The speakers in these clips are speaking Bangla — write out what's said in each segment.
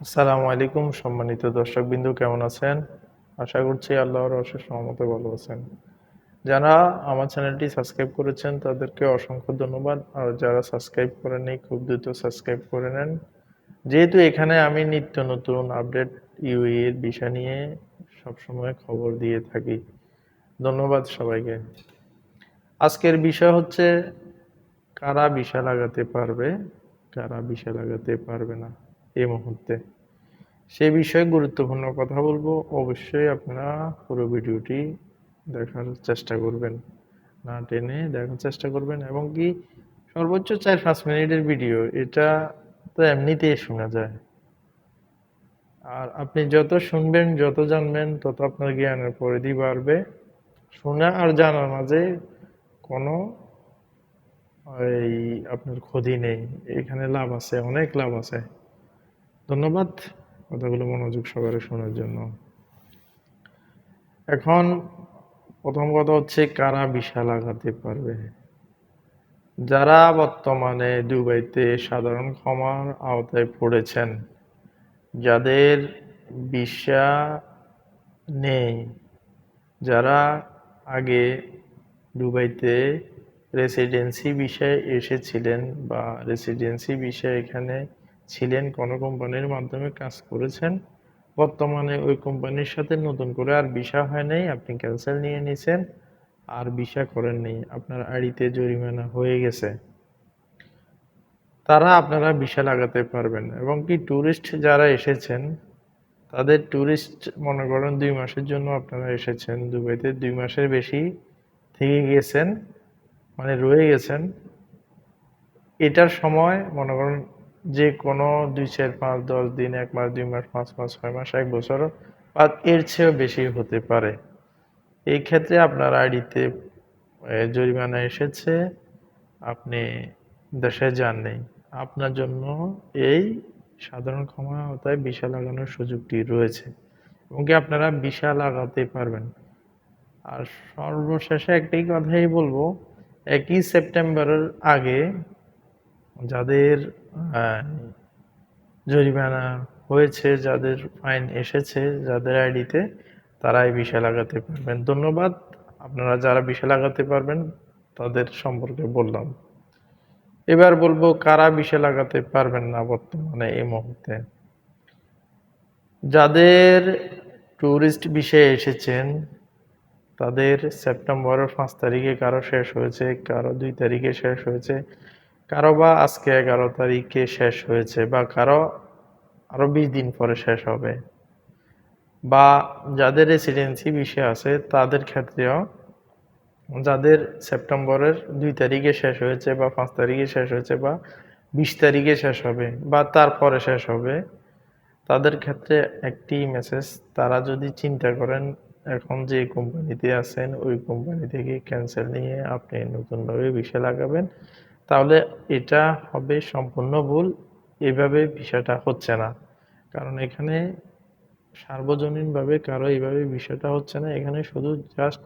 আসসালামু আলাইকুম, সম্মানিত দর্শকবিন্দু, কেমন আছেন? আশা করছি আল্লাহর অশেষ রহমতে ভালো আছেন। যারা আমার চ্যানেলটি সাবস্ক্রাইব করেছেন, তাদেরকে অসংখ্য ধন্যবাদ। আর যারা সাবস্ক্রাইব করেননি, খুব দ্রুত সাবস্ক্রাইব করে নেন। যেহেতু এখানে আমি নিত্য নতুন আপডেট ইউই এর বিষয় নিয়ে সবসময় খবর দিয়ে থাকি। ধন্যবাদ সবাইকে। আজকের বিষয় হচ্ছে, কারা বিষা লাগাতে পারবে, কারা বিষা লাগাতে পারবে না। এই মুহূর্তে। সে বিষয়ে গুরুত্বপূর্ণ কথা বলব। অবশ্যই আপনারা পুরো ভিডিওটি দেখার চেষ্টা করবেন। না টেনে দেখার চেষ্টা করবেন এবং কি সর্বোচ্চ চার পাঁচ মিনিটের ভিডিও, এটা তো এমনিতেই শোনা যায়। আর আপনি যত শুনবেন, যত জানবেন, তত আপনার জ্ঞানের পরিধি বাড়বে। শোনা আর জানার মাঝে কোনো এই আপনার ক্ষতি নেই। এখানে লাভ আছে, অনেক লাভ আছে। ধন্যবাদ। কথাগুলো মনোযোগ সহকারে শোনার জন্য। এখন প্রথম কথা হচ্ছে, কারা বিশা লাগাতে পারবে? যারা বর্তমানে দুবাইতে সাধারণ ক্ষমার আওতায় পড়েছেন, যাদের বিশা নেই, যারা আগে দুবাইতে রেসিডেন্সি বিষয়ে এসেছিলেন বা রেসিডেন্সি বিষয়ে এখানে ছিলেন, কোনো কোম্পানির মাধ্যমে কাজ করেছেন। বর্তমানে ওই কোম্পানির সাথে নতুন করে আর ভিসা হয় নাই, আপনি ক্যান্সেল নিয়ে নিছেন। আর ভিসা করেননি আপনার আড়িতে জরিমানা হয়ে গেছে। তারা আপনারা ভিসা লাগাতে পারবেন এবং কি ট্যুরিস্ট যারা এসেছেন, তাদের ট্যুরিস্ট মনে করেন দুই মাসের জন্য আপনারা এসেছেন, দুবাইতে দুই মাসের বেশি থেকে গিয়েছেন মানে রয়ে গেছেন। এটার সময় মনে করেন যে কোনো দুই চার পাঁচ, দশ দিন, এক মাস, দুই মাস, পাঁচ মাস, ছয় মাস, এক বছর বা এর চেয়েও বেশি হতে পারে। এই ক্ষেত্রে আপনার আইডিতে জরিমানা এসেছে, আপনি দেশে যান নেই আপনার জন্য এই সাধারণ ক্ষমা আওতায় বিশা লাগানোর সুযোগটি রয়েছে এবং কি আপনারা বিশা লাগাতে পারবেন। আর সর্বশেষে একটাই কথাই বলব, একই সেপ্টেম্বরের আগে যাদের জরিমানা হয়েছে যাদের ফাইন এসেছে যাদের আইডিতে তারা এই বিষয় লাগাতে পারবেন। ধন্যবাদ। আপনারা যারা বিষয় লাগাতে পারবেন তাদের সম্পর্কে বললাম। এবার বলব কারা বিষয় লাগাতে পারবেন না বর্তমানে এই মুহূর্তে। যাদের ট্যুরিস্ট বিষয়ে এসেছেন তাদের সেপ্টেম্বরের পাঁচ তারিখে কারও শেষ হয়েছে কারও দুই তারিখে শেষ হয়েছে কারও বা আজকে এগারো তারিখে শেষ হয়েছে বা কারও আরও বিশ দিন পরে শেষ হবে, বা যাদের রেসিডেন্সি বিষয় আছে তাদের ক্ষেত্রেও যাদের সেপ্টেম্বরের দুই তারিখে শেষ হয়েছে বা পাঁচ তারিখে শেষ হয়েছে বা বিশ তারিখে শেষ হবে বা তারপরে শেষ হবে, তাদের ক্ষেত্রে একটি মেসেজ তারা যদি চিন্তা করেন এখন যে কোম্পানিতে আছেন, ওই কোম্পানি থেকে ক্যান্সেল নিয়ে আপনি নতুনভাবে বিষয় লাগাবেন। তাহলে এটা হবে সম্পূর্ণ ভুল। এভাবে বিষয়টা হচ্ছে না। কারণ এখানে সার্বজনীনভাবে কারও এইভাবে বিষয়টা হচ্ছে না। এখানে শুধু জাস্ট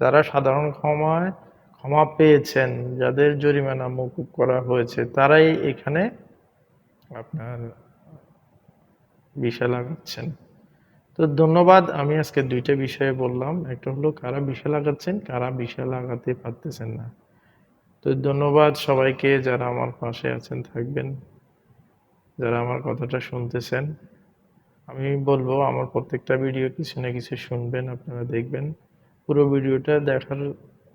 যারা সাধারণ ক্ষমায় ক্ষমা পেয়েছেন, যাদের জরিমানা মকুব করা হয়েছে, তারাই এখানে আপনার বিষয় লাগাচ্ছেন। তো ধন্যবাদ, আমি আজকে দুইটা বিষয়ে বললাম। একটা হলো, কারা বিষয় লাগাচ্ছেন, কারা বিষয় লাগাতে পারতেছেন না। তো ধন্যবাদ সবাইকে যারা আমার পাশে আছেন, থাকবেন, যারা আমার কথাটা শুনতেছেন। আমি বলব, আমার প্রত্যেকটা ভিডিও কিছু না কিছু শুনবেন, আপনারা দেখবেন। পুরো ভিডিওটা দেখার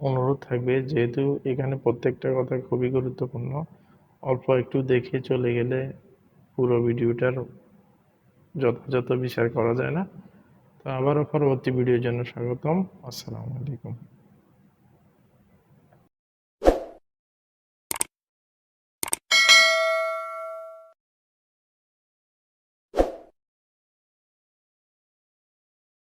অনুরোধ থাকবে, যেহেতু এখানে প্রত্যেকটা কথা খুবই গুরুত্বপূর্ণ। অল্প একটু দেখে চলে গেলে পুরো ভিডিওটার যথাযথ বিচার করা যায় না। তো আবারও পরবর্তী ভিডিওর জন্য স্বাগতম। আসসালামু আলাইকুম।